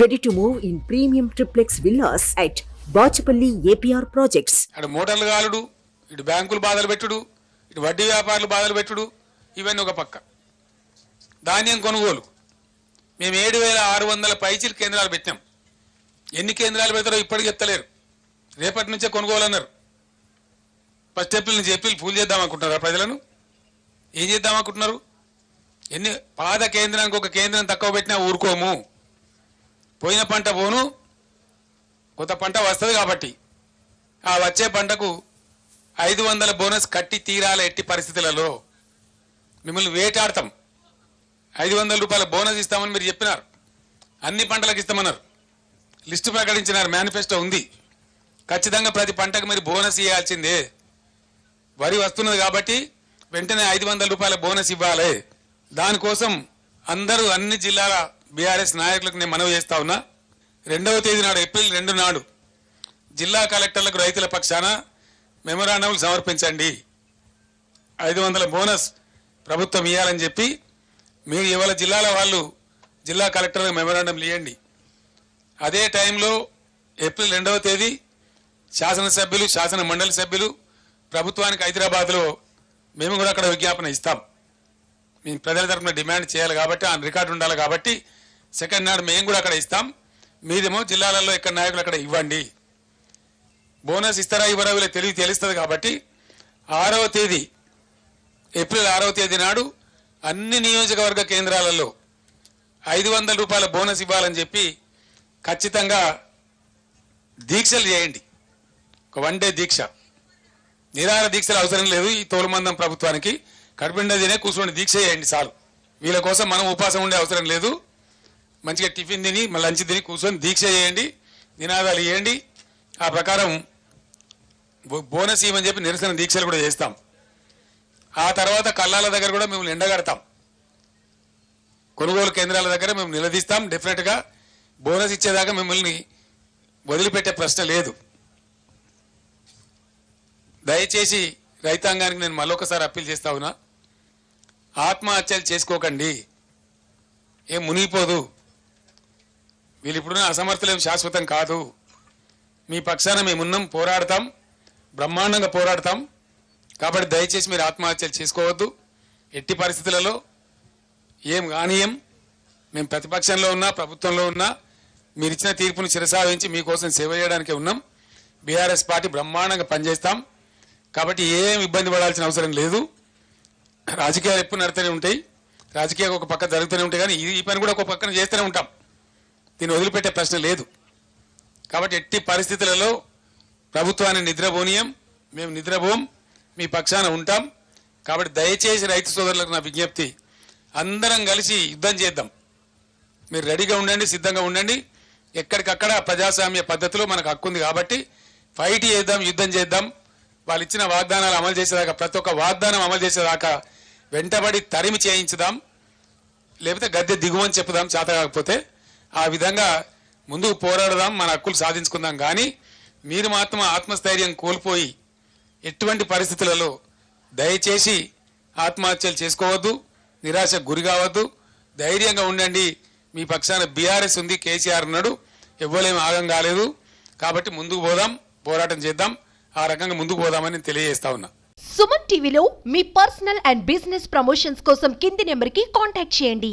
Ready to move in premium triplex villas at Bachupally APR projects అటు మోటార్లు కాలుడు ఇటు బ్యాంకులు బాధలు పెట్టుడు ఇటు వడ్డీ వ్యాపారులు బాధలు పెట్టుడు ఇవన్నీ ఒక పక్క. ధాన్యం కొనుగోలు. మేము ఏడు వేల ఆరు వందల పైచీల కేంద్రాలు పెట్టాం. ఎన్ని కేంద్రాలు పెడతారో ఇప్పటికి ఎత్తలేరు. రేపటి నుంచే కొనుగోలు అన్నారు ఫస్ట్ ఏప్రిల్ నుంచి ఏప్రిల్ పూలు చేద్దాం అనుకుంటున్నారా ప్రజలను? ఏం చేద్దాం అనుకుంటున్నారు? ఎన్ని పాద కేంద్రానికి ఒక కేంద్రం తక్కువ పెట్టినా ఊరుకోము. పోయిన పంట పోను కొత్త పంట వస్తుంది కాబట్టి. ఆ వచ్చే పంటకు ఐదు వందల బోనస్ కట్టి తీరాల ఎట్టి పరిస్థితులలో. మిమ్మల్ని వేటాడతాం. ఐదు వందల రూపాయల బోనస్ ఇస్తామని మీరు చెప్పినారు. అన్ని పంటలకు ఇస్తామన్నారు. లిస్టు ప్రకటించినారు మేనిఫెస్టో ఉంది. ఖచ్చితంగా ప్రతి పంటకు మీరు బోనస్ ఇవ్వాల్సిందే వరి వస్తున్నది కాబట్టి వెంటనే ఐదు వందల రూపాయల బోనస్ ఇవ్వాలి. దానికోసం అందరూ అన్ని జిల్లాల బీఆర్ఎస్ నాయకులకు నేను మనవి చేస్తా ఉన్నా. రెండవ తేదీ నాడు ఏప్రిల్ రెండు నాడు జిల్లా కలెక్టర్లకు రైతుల పక్షాన మెమొరాండంలు సమర్పించండి. ఐదు వందల బోనస్ ప్రభుత్వం ఇవ్వాలని చెప్పి మీరు ఇవాళ జిల్లాల వాళ్ళు జిల్లా కలెక్టర్లకు మెమొరాండం ఇవ్వండి అదే టైంలో ఏప్రిల్ రెండవ తేదీ శాసనసభ్యులు శాసన మండలి సభ్యులు ప్రభుత్వానికి హైదరాబాద్లో మేము కూడా అక్కడ విజ్ఞాపన ఇస్తాం. మేము ప్రజల తరఫున డిమాండ్ చేయాలి కాబట్టి ఆ రికార్డు ఉండాలి కాబట్టి సెకండ్ నాడు మేము కూడా అక్కడ ఇస్తాం. మీదేమో జిల్లాలలో ఇక్కడ నాయకులు అక్కడ ఇవ్వండి. బోనస్ ఇస్తారా ఇవ్వరా వీళ్ళకి తెలివి తెలుస్తుంది కాబట్టి ఆరవ తేదీ ఏప్రిల్ ఆరవ తేదీ నాడు అన్ని నియోజకవర్గ కేంద్రాలలో ఐదు వందల రూపాయల బోనస్ ఇవ్వాలని చెప్పి ఖచ్చితంగా దీక్షలు చేయండి. ఒక వన్ డే దీక్ష. నిరాహార దీక్షలు అవసరం లేదు ఈ తోలుమందం ప్రభుత్వానికి. కడుపుండదినే కూర్చొని దీక్ష చేయండి చాలు. వీళ్ళ కోసం మనం ఉపాసం ఉండే అవసరం లేదు. మంచిగా టిఫిన్ తిని మళ్ళీ లంచ్ తిని కూర్చొని దీక్ష చేయండి నినాదాలు ఇవ్వండి ఆ ప్రకారం బోనస్ ఇవ్వని చెప్పి నిరసన దీక్షలు కూడా చేస్తాం. ఆ తర్వాత కళ్ళాల దగ్గర కూడా మేము ఎండగడతాం. కొనుగోలు కేంద్రాల దగ్గర మేము నిలదీస్తాం డెఫినెట్గా బోనస్ ఇచ్చేదాకా మిమ్మల్ని వదిలిపెట్టే ప్రశ్న లేదు. దయచేసి రైతాంగానికి నేను మళ్ళొకసారి అప్పీల్ చేస్తా ఉన్నా. ఆత్మహత్యలు చేసుకోకండి. ఏం మునిగిపోదు. వీళ్ళు ఇప్పుడున్న అసమర్థులేం శాశ్వతం కాదు. మీ పక్షాన మేమున్నాం పోరాడతాం బ్రహ్మాండంగా పోరాడతాం. కాబట్టి దయచేసి మీరు ఆత్మహత్యలు చేసుకోవద్దు. ఎట్టి పరిస్థితులలో ఏం కానీయం మేము ప్రతిపక్షంలో ఉన్నా ప్రభుత్వంలో ఉన్నా మీరు ఇచ్చిన తీర్పును చిరసావించి మీకోసం సేవ చేయడానికే ఉన్నాం. బీఆర్ఎస్ పార్టీ బ్రహ్మాండంగా పనిచేస్తాం. కాబట్టి ఏం ఇబ్బంది పడాల్సిన అవసరం లేదు. రాజకీయాలు ఎప్పుడు నడుతూనే ఉంటాయి. రాజకీయాలు ఒక పక్క జరుగుతూనే ఉంటాయి. కానీ ఈ పని కూడా ఒక పక్కన చేస్తూనే ఉంటాం. దీన్ని వదిలిపెట్టే ప్రశ్న లేదు. కాబట్టి ఎట్టి పరిస్థితులలో ప్రభుత్వాన్ని నిద్రపోనీయం మేము నిద్రపోం మీ పక్షాన ఉంటాం. కాబట్టి దయచేసి రైతు సోదరులకు నా విజ్ఞప్తి అందరం కలిసి యుద్ధం చేద్దాం. మీరు రెడీగా ఉండండి సిద్ధంగా ఉండండి. ఎక్కడికక్కడ ప్రజాస్వామ్య పద్ధతిలో మనకు హక్కు ఉంది కాబట్టి ఫైట్ చేద్దాం యుద్ధం చేద్దాం. వాళ్ళు ఇచ్చిన వాగ్దానాలు అమలు చేసేదాకా ప్రతి ఒక్క వాగ్దానం అమలు చేసేదాకా వెంటబడి తరిమి చేయించుదాం. లేకపోతే గద్దె దిగుమని చెప్పుదాం చేత కాకపోతే ఆ విధంగా ముందుకు పోరాడదాం మన హక్కులు సాధించుకుందాం. కానీ మీరు మాత్రం ఆత్మస్థైర్యం కోల్పోయి ఎటువంటి పరిస్థితులలో దయచేసి ఆత్మహత్యలు చేసుకోవద్దు నిరాశకు గురి కావద్దు. ధైర్యంగా ఉండండి. మీ పక్షాన బీఆర్ఎస్ ఉంది కేసీఆర్ ఉన్నాడు ఎవ్వలేం ఆగం కాలేదు. కాబట్టి ముందుకు పోదాం పోరాటం చేద్దాం. ఆ రకంగా ముందుకు పోదామని తెలియజేస్తా ఉన్నా. సుమన్ టీవీలో మీ పర్సనల్ అండ్ బిజినెస్ ప్రమోషన్స్ కోసం కింది నెంబర్కి కాంటాక్ట్ చేయండి.